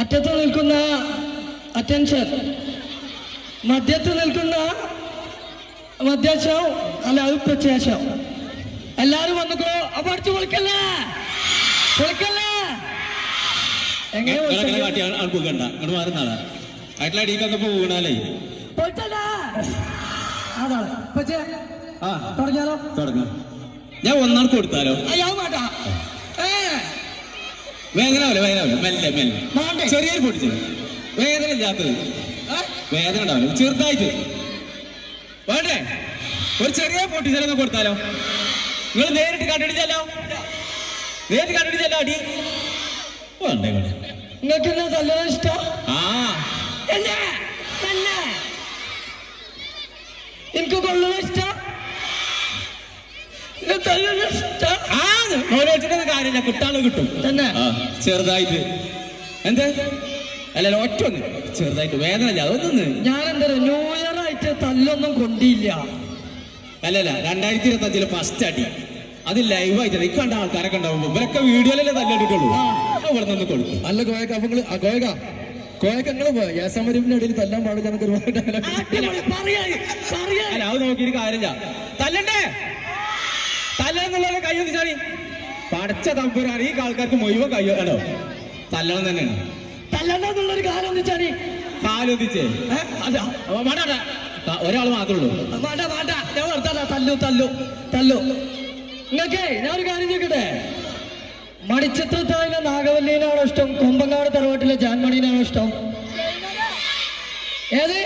അറ്റത്ത് നിൽക്കുന്ന അറ്റൻഷൻ മധ്യത്ത് നിൽക്കുന്ന മധ്യശം. അല്ല അഭിപ്രത്യാശം എല്ലാരും വന്നിക്കോ. അപ്പൊ അടിച്ചു പൊളിക്കല്ലേ? പൊളിക്കല്ലേ? എങ്ങനെ അതാണ്. തുടങ്ങിയാലോ? തുടങ്ങാം. ഞാൻ ഒന്നാൾ കൊടുത്താലോ? അയ്യാ ഏ വേദന പോലെ വേദന പോലെ മെല്ലെ. മെല്ലെ ചെറിയൊരു പൊട്ടിച്ചത് വേദന ഇല്ലാത്തത്? വേദന ഉണ്ടാവില്ല. ചെറുതായിട്ട്. വേണ്ടേ? ഒരു ചെറിയ പൊട്ടിച്ചലൊക്കെ കൊടുത്താലോ? നിങ്ങൾ നേരിട്ട് കണ്ടിടിച്ചല്ലോ നേരിട്ട് കണ്ടിടിച്ചല്ലോ അടി. വേണ്ടേ വേണ്ടേ. നിങ്ങൾക്ക് എന്നാ ഇഷ്ടം? ആ. എന്നെ തന്നെ എനിക്ക് കൊള്ളുന്ന ഇഷ്ടം? ഇഷ്ടം? ആ കാര്യമില്ല കിട്ടാൾ കിട്ടും. തന്നെ. ചെറുതായിട്ട്. എന്താ? അല്ല ഒറ്റ ഒന്ന്. ചെറുതായിട്ട് വേദന ഇല്ല അതൊന്ന് ഞാൻ എന്താ ന്യൂ ഇയർ ആയിട്ട് തല്ലൊന്നും കൊണ്ടില്ല. അല്ലല്ല രണ്ടായിരത്തി ഇരുപത്തി അഞ്ചിലെ ഫസ്റ്റ് അടി. അത് ലൈവായിട്ട് ഈ കണ്ട ആൾക്കാരൊക്കെ ഉണ്ടാവുമ്പോ ഇവരൊക്കെ വീഡിയോയിലല്ലേ തല്ലടിട്ടുള്ളൂ ആ. ഇവിടെ നിന്ന് കൊടുക്കും. അല്ല കോയക്ക അപ്പൊ കോയക്ക. കോയക്കങ്ങൾ നിങ്ങൾ ഇടയിൽ തല്ലാൻ പാടില്ല എന്നൊക്കെ ഒരുപാട്. അല്ല അത് നോക്കിയിട്ട് കാര്യമില്ല. തല്ലണ്ടേ? തല്ലെന്നുള്ള കൈ ഒന്നിച്ചാണി പടച്ച തമ്പുരാൻ ഈ ആൾക്കാർക്ക് മുഴുവൻ കയ്യോ തല്ലണം തന്നെയാണ് തല്ലണ്ടെന്നുള്ളൊരു കാലം എന്ന് വെച്ചാൽ കാലൊന്നിച്ചേ അല്ല വേണ്ട. ഒരാൾ മാത്രമേ ഉള്ളൂ. വേണ്ട വേണ്ട ഞാൻ വെറുതെ തല്ലു തല്ലു തല്ലു. നിങ്ങൾക്കേ ഞാനൊരു ഒരു കാര്യം ചോദിക്കട്ടെ? മടിച്ചിത്രത്തായിലെ നാഗവല്ലിനാണോ ഇഷ്ടം? കൊമ്പങ്ങാട് തറവാട്ടിലെ ജാൻമണിനാണോ ഇഷ്ടം? ഏത്?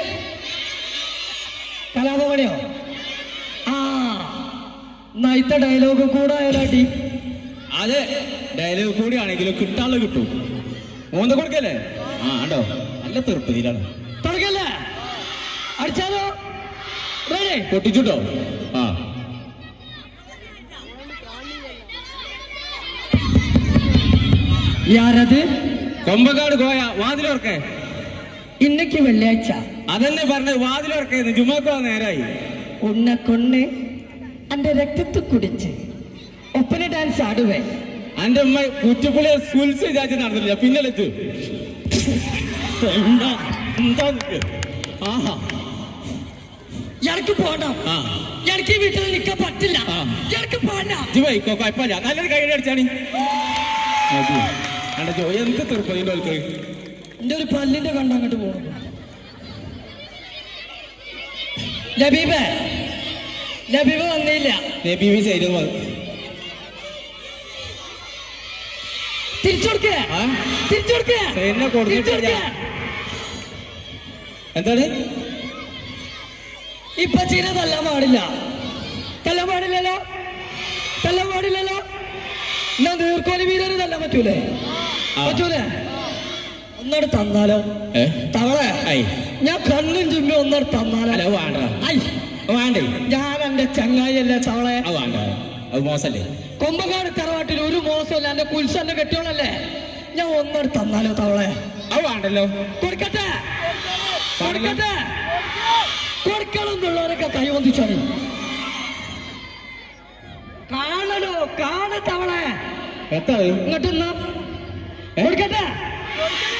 കലാഭവണിയോ ആ നൈത്ത ഡയലോഗ് കൂടെ അയാളടി അത് ഡയലോഗ് കൂടി ആണെങ്കിലും കിട്ടാനുള്ള കിട്ടും. മൂന്ന് കൊടുക്കല്ലേ? ആ ഉണ്ടോ നല്ല തെറുപ്പതിയിലാണ് തുടങ്ങല്ലേ അടിച്ചാലോ? പൊട്ടിച്ചുട്ടോ. ആ. യാരത്? കൊമ്പക്കാട് കോയ വാതിലോർക്കെ ഇന്നക്ക് വെള്ളിയാഴ്ച. അതന്നെ പറഞ്ഞത് വാതിലോർക്കെ ജുമാക്കോ നേരായി. ഉണ്ണക്കൊണ്ണ് അന്റെ എന്റെ രക്തത്തിൽ കുടിച്ച്. ഒപ്പന എന്റെ ഉമ്മ കുറ്റിപ്പുള്ളി സ്കൂൾസ് വിചാരിച്ച് നടന്നില്ല. പിന്നലെ എന്താ? എന്താ? ആഹാ. എനിക്ക് പോണം ആ. എനിക്ക് വീട്ടിൽ നിൽക്കാൻ പറ്റില്ല. എനിക്ക് പോണ്ട. ഇജ്ജ് പോയിക്കോ കുഴപ്പമില്ല. നല്ലൊരു കൈ അടിച്ചാണ് അണ്ട ജോ എന്ത് തെറുപ്പതിന്റെ ആൾക്കാർ എന്റെ ഒരു പല്ലിന്റെ കണ്ട അങ്ങോട്ട് പോകണം ലബീബ് ലബീബ് വന്നില്ല. നബി വി തിരിച്ചു കൊടുക്കേ. ആ? തിരിച്ചു കൊടുക്കേ. എന്നെ കൊടുത്തിട്ടില്ല. എന്താണ്? ഇപ്പൊ ചീന തല്ലാൻ പാടില്ല. തല്ലാൻ പാടില്ലല്ലോ? തല്ലാൻ പാടില്ലല്ലോ? എന്നാ നീർക്കോലി വീരന് തല്ലാൻ പറ്റൂലേ? പറ്റൂലേ? ഒന്നോട് തന്നാലോ? തവളെ ഞാൻ കണ്ണും ചുമ്മും ഒന്നോട് തന്നാലോ? അല്ല വേണ്ട. വേണ്ടേ? ഞാൻ എന്റെ ചങ്ങായിയല്ലേ തവളെ? അത് വേണ്ട. അത് മോശല്ലേ? കൊമ്പകാട് തറവാട്ടിൽ ഒരു മോശമല്ല എന്റെ കുൽസന്റെ കെട്ടിയോളല്ലേ? ഞാൻ ഒന്നോട് തന്നാലോ തവളെ? അത് വേണ്ടല്ലോ. കൊടുക്കട്ടെ? കൊടുക്കട്ടെ? കൊടുക്കണം എന്നുള്ളവരൊക്കെ കൈവന്തിച്ചാണ് കാണലോ കാണ തവളെ? ഇങ്ങോട്ട്. കൊടുക്കട്ടെ?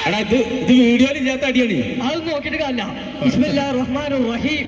എടാ ഇത് ഇത് വീഡിയോയിൽ ഇല്ലാത്ത അടിയാണ് അത് നോക്കിയിട്ട് കാണില്ല ബിസ്മില്ലാ റഹ്മാൻ റഹീം.